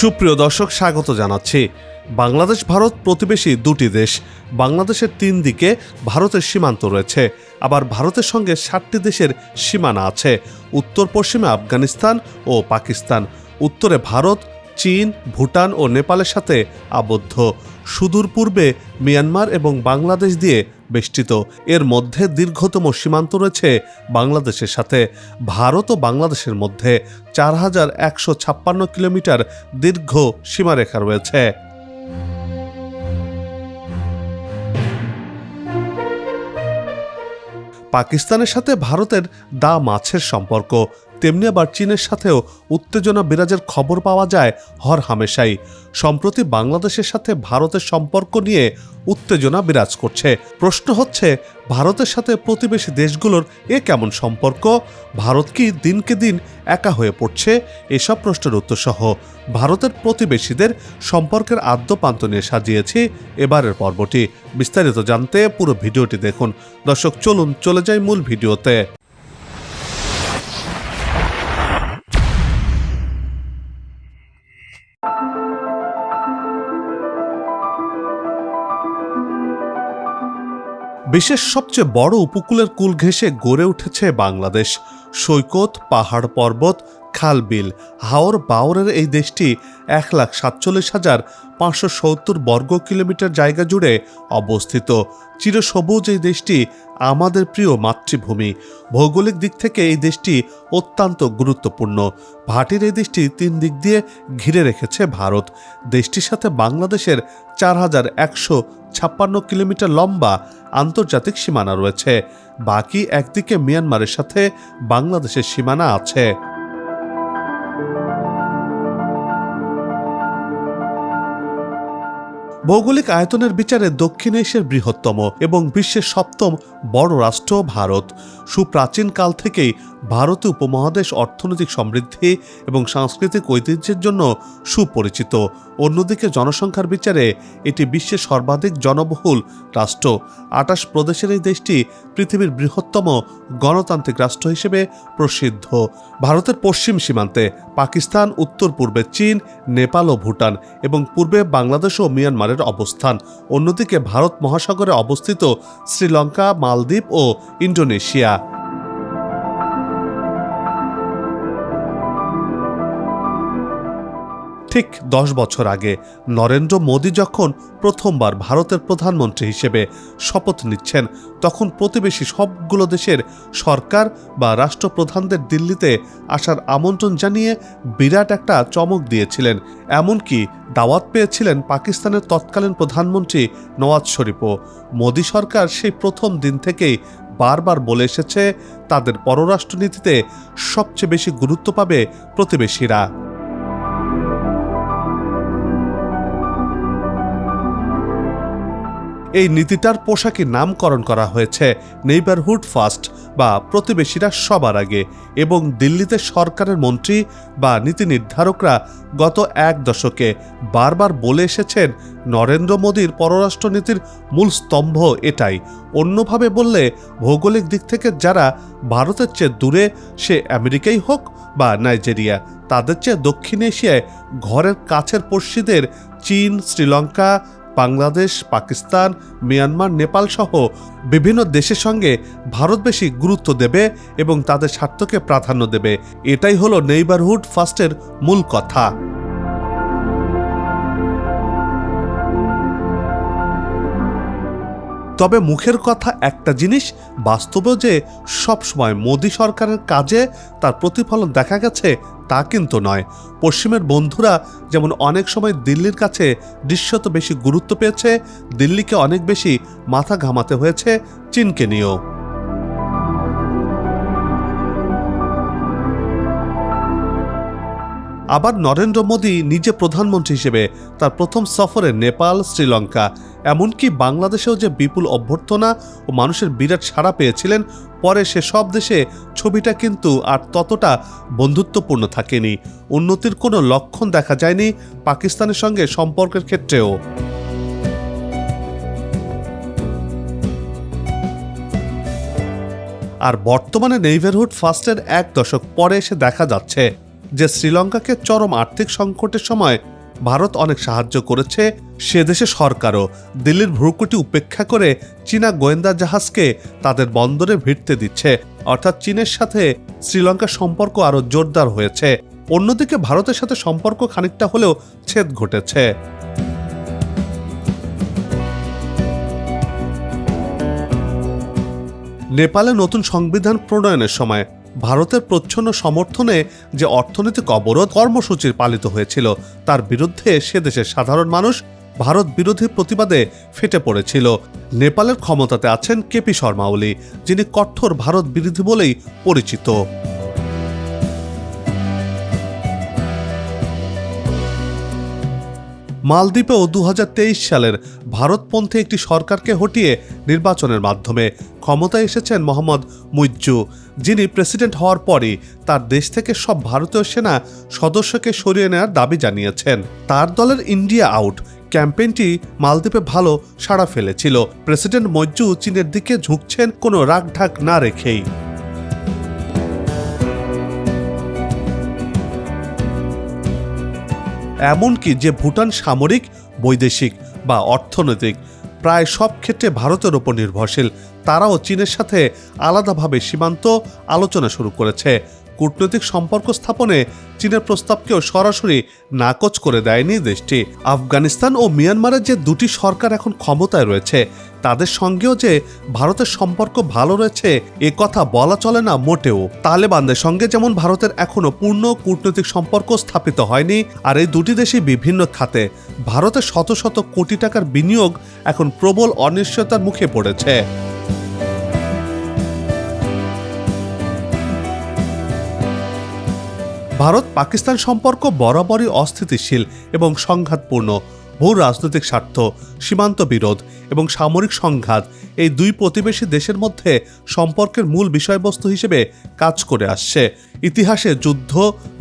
সুপ্রিয় দর্শক, স্বাগত জানাচ্ছি। বাংলাদেশ, ভারত প্রতিবেশী দুটি দেশ। বাংলাদেশের তিন দিকে ভারতের সীমান্ত রয়েছে। আবার ভারতের সঙ্গে ষাটটি দেশের সীমানা আছে। উত্তর পশ্চিমে আফগানিস্তান ও পাকিস্তান। উত্তরে ভারত চীন, ভুটান ও নেপালের সাথে আবদ্ধ। সুদূর পূর্বে মিয়ানমার এবং বাংলাদেশ দিয়ে বেষ্টিত। এর মধ্যে দীর্ঘতম সীমান্ত রয়েছে বাংলাদেশের সাথে। ভারত ও বাংলাদেশের মধ্যে চার হাজার একশো ছাপ্পান্ন কিলোমিটার দীর্ঘ সীমারেখা রয়েছে। পাকিস্তানের সাথে ভারতের দা মাছের সম্পর্ক। তেমনি আবার চীনের সাথেও উত্তেজনা বিরাজের খবর পাওয়া যায় হর হামেশাই। সম্প্রতি বাংলাদেশের সাথে ভারতের সম্পর্ক নিয়ে উত্তেজনা বিরাজ করছে। প্রশ্ন হচ্ছে, ভারতের সাথে প্রতিবেশী দেশগুলোর এ কেমন সম্পর্ক? ভারত কি দিনকে দিন একা হয়ে পড়ছে? এসব প্রশ্নের উত্তর সহ ভারতের প্রতিবেশীদের সম্পর্কের আদ্যপান্ত নিয়ে সাজিয়েছি এবারের পর্বটি। বিস্তারিত জানতে পুরো ভিডিওটি দেখুন। দর্শক, চলুন চলে যাই মূল ভিডিওতে। বিশ্বের সবচেয়ে বড় উপকূলের কুল ঘেঁষে গড়ে উঠেছে বাংলাদেশ। সৈকত পাহাড় পর্বত খাল বিল। হাওর বাওরের এই দেশটি এক লাখ সাতচল্লিশ হাজার পাঁচশো সত্তর বর্গ কিলোমিটার জায়গা জুড়ে অবস্থিত। চিরসবুজ এই দেশটি আমাদের প্রিয় মাতৃভূমি। ভৌগোলিক দিক থেকে এই দেশটি অত্যন্ত গুরুত্বপূর্ণ। ভাটির এই দেশটি তিন দিক দিয়ে ঘিরে রেখেছে ভারত। দেশটির সাথে বাংলাদেশের চার হাজার একশো ছাপ্পান্ন কিলোমিটার লম্বা আন্তর্জাতিক সীমানা রয়েছে। বাকি একদিকে মিয়ানমারের সাথে বাংলাদেশের সীমানা আছে। ভৌগোলিক আয়তনের বিচারে দক্ষিণ এশিয়ার বৃহত্তম এবং বিশ্বের সপ্তম বড় রাষ্ট্র ভারত। সুপ্রাচীন কাল থেকেই ভারতীয় উপমহাদেশ অর্থনৈতিক সমৃদ্ধি এবং সাংস্কৃতিক ঐতিহ্যের জন্য সুপরিচিত। অন্যদিকে জনসংখ্যার বিচারে এটি বিশ্বের সর্বাধিক জনবহুল রাষ্ট্র। আটাশ প্রদেশের এই দেশটি পৃথিবীর বৃহত্তম গণতান্ত্রিক রাষ্ট্র হিসেবে প্রসিদ্ধ। ভারতের পশ্চিম সীমান্তে পাকিস্তান উত্তর পূর্বে চীন, নেপাল ও ভুটান এবং পূর্বে বাংলাদেশ ও মিয়ানমারের অবস্থান। অন্যদিকে ভারত মহাসাগরে অবস্থিত শ্রীলঙ্কা মালদ্বীপ ও ইন্দোনেশিয়া। ঠিক দশ বছর আগে নরেন্দ্র মোদী যখন প্রথমবার ভারতের প্রধানমন্ত্রী হিসেবে শপথ নিচ্ছেন, তখন প্রতিবেশী সবগুলো দেশের সরকার বা রাষ্ট্রপ্রধানদের দিল্লিতে আসার আমন্ত্রণ জানিয়ে বিরাট একটা চমক দিয়েছিলেন। এমনকি দাওয়াত পেয়েছিলেন পাকিস্তানের তৎকালীন প্রধানমন্ত্রী নওয়াজ শরীফও। মোদী সরকার সেই প্রথম দিন থেকেই বারবার বলে এসেছে, তাদের পররাষ্ট্রনীতিতে সবচেয়ে বেশি গুরুত্ব পাবে প্রতিবেশীরা। এই নীতিটার পোশাকি নামকরণ করা হয়েছে নেইবারহুড ফার্স্ট বা প্রতিবেশীরা সবার আগে এবং দিল্লিতে সরকারের মন্ত্রী বা নীতি নির্ধারকরা গত এক দশকে বারবার বলে এসেছেন, নরেন্দ্র মোদীর পররাষ্ট্রনীতির মূল স্তম্ভ এটাই। অন্যভাবে বললে, ভৌগোলিক দিক থেকে যারা ভারতের চেয়ে দূরে, সে আমেরিকাই হোক বা নাইজেরিয়া, তাদের চেয়ে দক্ষিণ এশিয়ায় ঘরের কাছের পড়শিদের চীন, শ্রীলঙ্কা বাংলাদেশ, পাকিস্তান, মিয়ানমার, নেপাল সহ বিভিন্ন দেশের সঙ্গে ভারত বেশি গুরুত্ব দেবে এবং তাদের স্বার্থকে প্রাধান্য দেবে। এটাই হলো নেইবারহুড ফার্স্টের মূল কথা। তবে মুখের কথা একটা জিনিস, বাস্তবেও যে সবসময় মোদী সরকারের কাজে তার প্রতিফলন দেখা গেছে তা কিন্তু নয়। পশ্চিমের বন্ধুরা যেমন অনেক সময় দিল্লির কাছে দৃশ্যত বেশি গুরুত্ব পেয়েছে, দিল্লিকে অনেক বেশি মাথা ঘামাতে হয়েছে চীনকে নিয়েও। আবার নরেন্দ্র মোদী নিজে প্রধানমন্ত্রী হিসেবে তার প্রথম সফরে নেপাল, শ্রীলঙ্কা, এমনকি বাংলাদেশেও যে বিপুল অভ্যর্থনা ও মানুষের বিরাট সাড়া পেয়েছিলেন, পরে সে সব দেশে ছবিটা কিন্তু আর ততটা বন্ধুত্বপূর্ণ থাকেনি। উন্নতির কোনো লক্ষণ দেখা যায়নি পাকিস্তানের সঙ্গে সম্পর্কের ক্ষেত্রেও। আর বর্তমানে নেইভারহুড ফার্স্টের এক দশক পরে এসে দেখা যাচ্ছে যে শ্রীলঙ্কাকে চরম আর্থিক সংকটের সময় ভারত অনেক সাহায্য করেছে সে দেশে সরকারও। দিল্লির ভ্রুকুটি উপেক্ষা করে চীনা গোয়েন্দা জাহাজকে তাদের বন্দরে ভিড়তে দিচ্ছে। অর্থাৎ চীনের সাথে শ্রীলঙ্কার সম্পর্ক আরও জোরদার হয়েছে। অন্যদিকে ভারতের সাথে সম্পর্ক খানিকটা হলেও ছেদ ঘটেছে। নেপালে নতুন সংবিধান প্রণয়নের সময় ভারতের প্রচ্ছন্ন সমর্থনে যে অর্থনৈতিক অবরোধ কর্মসূচির পালিত হয়েছিল, তার বিরুদ্ধে সে দেশের সাধারণ মানুষ ভারত বিরোধী প্রতিবাদে ফেটে পড়েছিল। নেপালের ক্ষমতাতে আছেন কেপি শর্মা ওলি, যিনি কঠোর ভারত বিরোধী বলেই পরিচিত। মালদ্বীপেও দু হাজার তেইশ সালের ভারতপন্থী একটি সরকারকে হটিয়ে নির্বাচনের মাধ্যমে ক্ষমতায় এসেছেন মোহাম্মদ মুইজ্জু যিনি প্রেসিডেন্ট হওয়ার পরই তার দেশ থেকে সব ভারতীয় সেনা সদস্যকে সরিয়ে নেওয়ার দাবি জানিয়েছেন। তার দলের ইন্ডিয়া আউট ক্যাম্পেইনটি মালদ্বীপে ভালো সাড়া ফেলেছিল। প্রেসিডেন্ট মজ্জু চীনের দিকে ঝুঁকছেন কোনো রাগঢাক না রেখেই। এমনকি যে ভুটান সামরিক, বৈদেশিক বা অর্থনৈতিক, প্রায় সব ক্ষেত্রে ভারতের ওপর নির্ভরশীল। তারাও চীনের সাথে আলাদাভাবে সীমান্ত আলোচনা শুরু করেছে। কূটনৈতিক সম্পর্ক স্থাপনে চীনের প্রস্তাবকেও সরাসরি নাকচ করে দেয়নি দেশটি। আফগানিস্তান ও মিয়ানমারের যে দুটি সরকার এখন ক্ষমতায় রয়েছে, তাদের সঙ্গেও যে ভারতের সম্পর্ক ভালো রয়েছে, এ কথা বলা চলে না মোটেও। তালেবানদের সঙ্গে যেমন ভারতের এখনও পূর্ণ কূটনৈতিক সম্পর্ক স্থাপিত হয়নি, আর এই দুটি দেশই বিভিন্ন খাতে। ভারতের শত শত কোটি টাকার বিনিয়োগ এখন প্রবল অনিশ্চয়তার মুখে পড়েছে। ভারত পাকিস্তান সম্পর্ক বরাবরই অস্থিতিশীল এবং সংঘাতপূর্ণ, ভূ রাজনৈতিক স্বার্থ, সীমান্ত বিরোধ এবং সামরিক সংঘাত এই দুই প্রতিবেশী দেশের মধ্যে সম্পর্কের মূল বিষয়বস্তু হিসেবে কাজ করে আসছে। ইতিহাসে যুদ্ধ,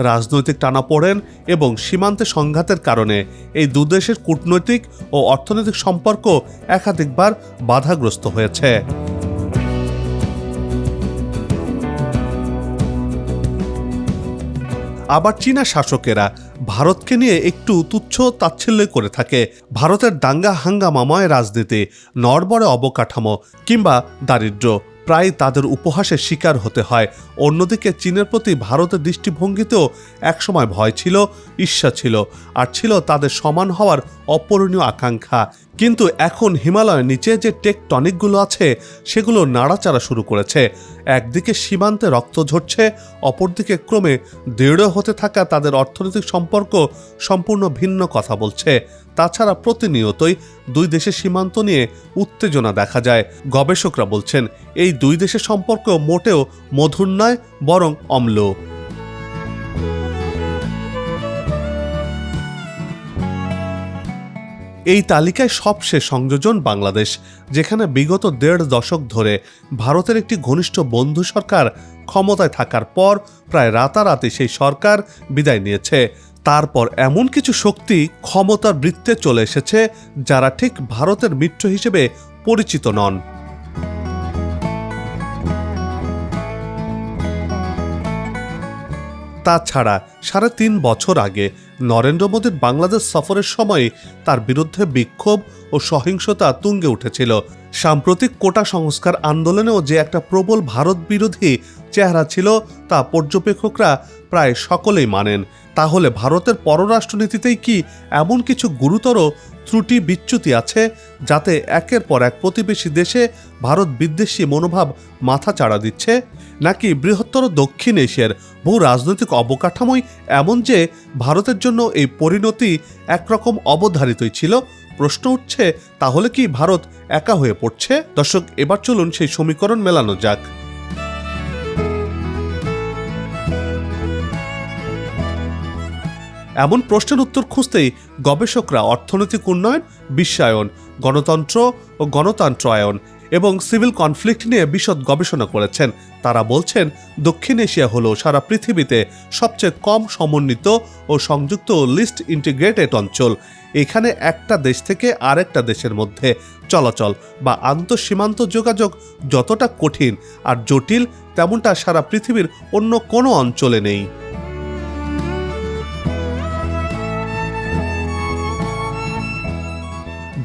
রাজনৈতিক টানাপোড়েন এবং সীমান্তে সংঘাতের কারণে এই দুদেশের কূটনৈতিক ও অর্থনৈতিক সম্পর্ক একাধিকবার বাধাগ্রস্ত হয়েছে। আবার চীনা শাসকেরা ভারতকে নিয়ে একটু তুচ্ছ তাচ্ছিল্য করে থাকে। ভারতের দাঙ্গা হাঙ্গামাময় রাজনীতি, নড়বড়ে অবকাঠামো কিংবা দারিদ্র্য। প্রায় তাদের উপহাসের শিকার হতে হয়। অন্যদিকে চীনের প্রতি ভারতের দৃষ্টিভঙ্গিতেও একসময় ভয় ছিল, ঈর্ষা ছিল আর ছিল তাদের সমান হওয়ার অপূরণীয় আকাঙ্ক্ষা। কিন্তু এখন হিমালয়ের নিচে যে টেকটনিকগুলো আছে, সেগুলো নাড়াচাড়া শুরু করেছে। একদিকে সীমান্তে রক্ত ঝরছে, অপরদিকে ক্রমে দৃঢ় হতে থাকা তাদের অর্থনৈতিক সম্পর্ক সম্পূর্ণ ভিন্ন কথা বলছে। তাছাড়া প্রতিনিয়তই দুই দেশের সীমান্ত নিয়ে উত্তেজনা দেখা যায়। গবেষকরা বলছেন, এই দুই দেশের সম্পর্ক মোটেও মধুর নয়, বরং অম্ল। এই তালিকায় সবশেষ সংযোজন বাংলাদেশ, যেখানে বিগত দেড় দশক ধরে ভারতের একটি ঘনিষ্ঠ বন্ধু সরকার ক্ষমতায় থাকার পর প্রায় রাতারাতি সেই সরকার বিদায় নিয়েছে। তারপর এমন কিছু শক্তি ক্ষমতার বৃত্তে চলে এসেছে যারা ঠিক ভারতের মিত্র হিসেবে পরিচিত নন। তাছাড়া সাড়ে তিন বছর আগে নরেন্দ্র মোদীর বাংলাদেশ সফরের সময় তার বিরুদ্ধে বিক্ষোভ ও সহিংসতা তুঙ্গে উঠেছিল। সাম্প্রতিক কোটা সংস্কার আন্দোলনেও যে একটা প্রবল ভারত বিরোধী চেহারা ছিল তা পর্যবেক্ষকরা প্রায় সকলেই মানেন। তাহলে ভারতের পররাষ্ট্রনীতিতেই কি এমন কিছু গুরুতর ত্রুটি বিচ্যুতি আছে যাতে একের পর এক প্রতিবেশী দেশে ভারত বিদ্বেষী মনোভাব মাথা চাড়া দিচ্ছে? নাকি বৃহত্তর দক্ষিণ এশিয়ার বহু রাজনৈতিক অবকাঠামোই এমন যে ভারতের জন্য এই পরিণতি একরকম অবধারিতই ছিল। প্রশ্ন উঠছে, তাহলে কি ভারত একা হয়ে পড়ছে? দর্শক, এবার চলুন সেই সমীকরণ মেলানো যাক। এমন প্রশ্নের উত্তর খুঁজতেই গবেষকরা অর্থনৈতিক উন্নয়ন, বিশ্বায়ন, গণতন্ত্র ও গণতন্ত্রায়ন এবং সিভিল কনফ্লিক্ট নিয়ে বিশদ গবেষণা করেছেন। তারা বলছেন, দক্ষিণ এশিয়া হলো সারা পৃথিবীতে সবচেয়ে কম সমন্বিত ও সংযুক্ত লিস্ট ইন্টিগ্রেটেড অঞ্চল। এখানে একটা দেশ থেকে আরেকটা দেশের মধ্যে চলাচল বা আন্তঃসীমান্ত যোগাযোগ যতটা কঠিন আর জটিল, তেমনটা সারা পৃথিবীর অন্য কোনো অঞ্চলে নেই।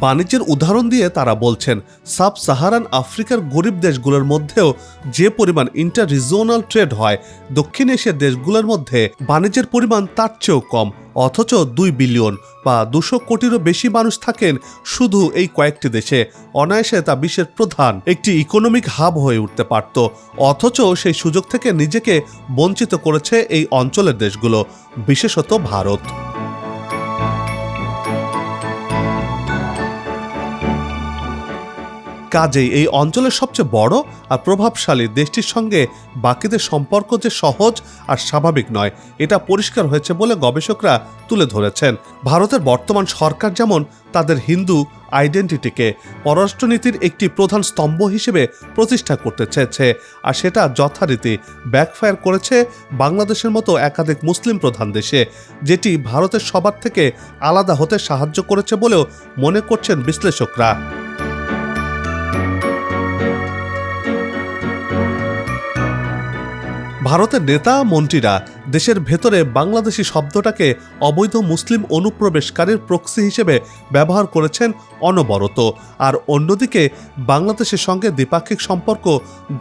বাণিজ্যের উদাহরণ দিয়ে তারা বলছেন, সাব সাহারান আফ্রিকার গরিব দেশগুলোর মধ্যেও যে পরিমাণ ইন্টার রিজনাল ট্রেড হয়, দক্ষিণ এশিয়ার দেশগুলোর মধ্যে বাণিজ্যের পরিমাণ তার চেয়েও কম, অথচ দুই বিলিয়ন বা দুশো কোটিরও বেশি মানুষ থাকেন শুধু এই কয়েকটি দেশে। অনায়াসে তা বিশ্বের প্রধান একটি ইকোনমিক হাব হয়ে উঠতে পারত, অথচ সেই সুযোগ থেকে নিজেকে বঞ্চিত করেছে এই অঞ্চলের দেশগুলো, বিশেষত ভারত। কাজেই এই অঞ্চলের সবচেয়ে বড় আর প্রভাবশালী দেশটির সঙ্গে বাকিদের সম্পর্ক যে সহজ আর স্বাভাবিক নয়, এটা পরিষ্কার হয়েছে বলে গবেষকরা তুলে ধরেছেন। ভারতের বর্তমান সরকার যেমন তাদের হিন্দু আইডেন্টিটিকে পররাষ্ট্রনীতির একটি প্রধান স্তম্ভ হিসেবে প্রতিষ্ঠা করতে চেয়েছে আর সেটা যথারীতি ব্যাকফায়ার করেছে বাংলাদেশের মতো একাধিক মুসলিম প্রধান দেশে, যেটি ভারতের সবার থেকে আলাদা হতে সাহায্য করেছে বলেও মনে করছেন বিশ্লেষকরা। ভারতের নেতা, মন্ত্রীরা দেশের ভেতরে বাংলাদেশি শব্দটাকে অবৈধ মুসলিম অনুপ্রবেশকারীর প্রক্সি হিসেবে ব্যবহার করেছেন অনবরত। আর অন্যদিকে, বাংলাদেশের সঙ্গে দ্বিপাক্ষিক সম্পর্ক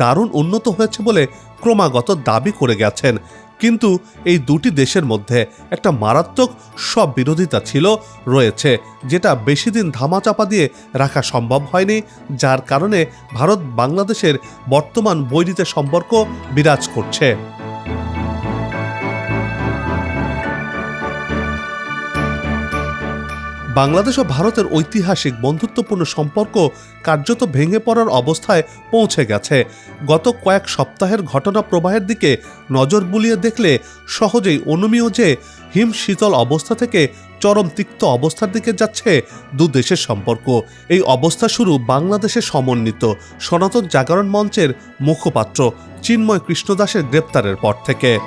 দারুণ উন্নত হয়েছে বলে ক্রমাগত দাবি করে গেছেন। কিন্তু এই দুটি দেশের মধ্যে একটা মারাত্মক সব বিরোধিতা ছিল, রয়েছে, যেটা বেশি দিন ধামাচাপা দিয়ে রাখা সম্ভব হয়নি, যার কারণে ভারত বাংলাদেশের বর্তমান বৈরিতে সম্পর্ক বিরাজ করছে। বাংলাদেশ ও ভারতের ঐতিহাসিক বন্ধুত্বপূর্ণ সম্পর্ক কার্যত ভেঙে পড়ার অবস্থায় পৌঁছে গেছে। গত কয়েক সপ্তাহের ঘটনা প্রবাহের দিকে নজর বুলিয়ে দেখলে সহজেই অনুমীয় যে হিম শীতল অবস্থা থেকে চরম তিক্ত অবস্থার দিকে যাচ্ছে দু দেশের সম্পর্ক। এই অবস্থা শুরু বাংলাদেশে সমন্বিত সনাতন জাগরণ মঞ্চের মুখপাত্র চিন্ময় কৃষ্ণদাসের গ্রেপ্তারের পর থেকে।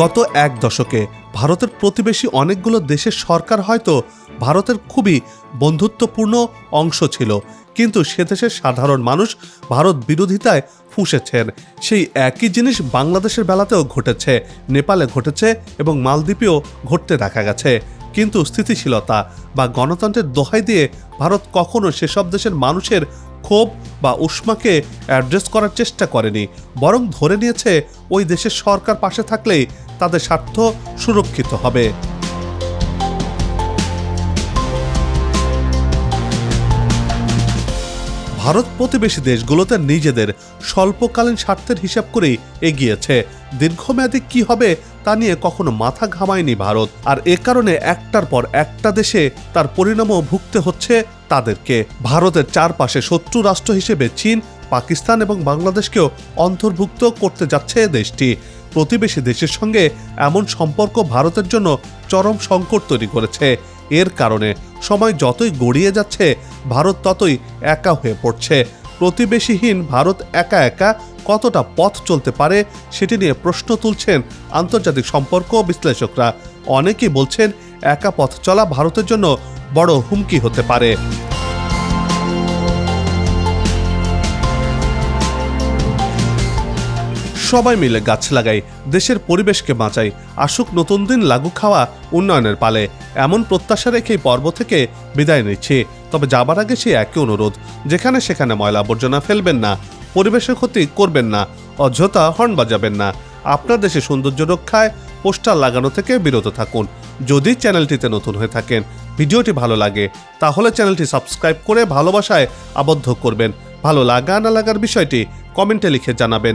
গত এক দশকে ভারতের প্রতিবেশী অনেকগুলো দেশের সরকার হয়তো ভারতের খুবই বন্ধুত্বপূর্ণ অংশ ছিল, কিন্তু সে দেশের সাধারণ মানুষ ভারত বিরোধিতায় ফুঁসেছেন। সেই একই জিনিস বাংলাদেশের বেলাতেও ঘটেছে, নেপালে ঘটেছে এবং মালদ্বীপেও ঘটতে দেখা গেছে। কিন্তু স্থিতিশীলতা বা গণতন্ত্রের দোহাই দিয়ে ভারত কখনো সেসব দেশের মানুষের ক্ষোভ বা উষ্মাকে অ্যাড্রেস করার চেষ্টা করেনি, বরং ধরে নিয়েছে ওই দেশের সরকার পাশে থাকলেই তাদের স্বার্থ সুরক্ষিত হবে। ভারত প্রতিবেশী দেশগুলোতে নিজেদের স্বল্পকালীন স্বার্থের হিসাব করেই এগিয়েছে। দীর্ঘমেয়াদী কি হবে তা নিয়ে কখনো মাথা ঘামায়নি ভারত। আর এ কারণে একটার পর একটা দেশে তার পরিণামও ভুগতে হচ্ছে তাদেরকে। ভারতের চারপাশে শত্রু রাষ্ট্র হিসেবে চীন, পাকিস্তান এবং বাংলাদেশকেও অন্তর্ভুক্ত করতে যাচ্ছে দেশটি। প্রতিবেশী দেশের সঙ্গে এমন সম্পর্ক ভারতের জন্য চরম সংকট তৈরি করেছে। এর কারণে সময় যতই গড়িয়ে যাচ্ছে, ভারত ততই একা হয়ে পড়ছে। প্রতিবেশীহীন ভারত একা একা কতটা পথ চলতে পারে সেটি নিয়ে প্রশ্ন তুলছেন আন্তর্জাতিক সম্পর্ক বিশ্লেষকরা। অনেকেই বলছেন, একা পথ চলা ভারতের জন্য বড় হুমকি হতে পারে। সবাই মিলে গাছ লাগাই দেশের পরিবেশকে বাঁচাই আসুক নতুন দিন লাগু খাওয়া উন্নয়নের পালে। এমন প্রত্যাশা রেখে পর্ব থেকে বিদায় নিচ্ছি। তবে যাবার আগে সেই একই অনুরোধ, যেখানে সেখানে ময়লা আবর্জনা ফেলবেন না, পরিবেশের ক্ষতি করবেন না, অযথা হর্ন বাজাবেন না। আপনার দেশে সৌন্দর্য রক্ষায় পোস্টার লাগানো থেকে বিরত থাকুন। যদি চ্যানেলটিতে নতুন হয়ে থাকেন, ভিডিওটি ভালো লাগে, তাহলে চ্যানেলটি সাবস্ক্রাইব করে ভালোবাসায় আবদ্ধ করবেন। ভালো লাগা না লাগার বিষয়টি কমেন্টে লিখে জানাবেন।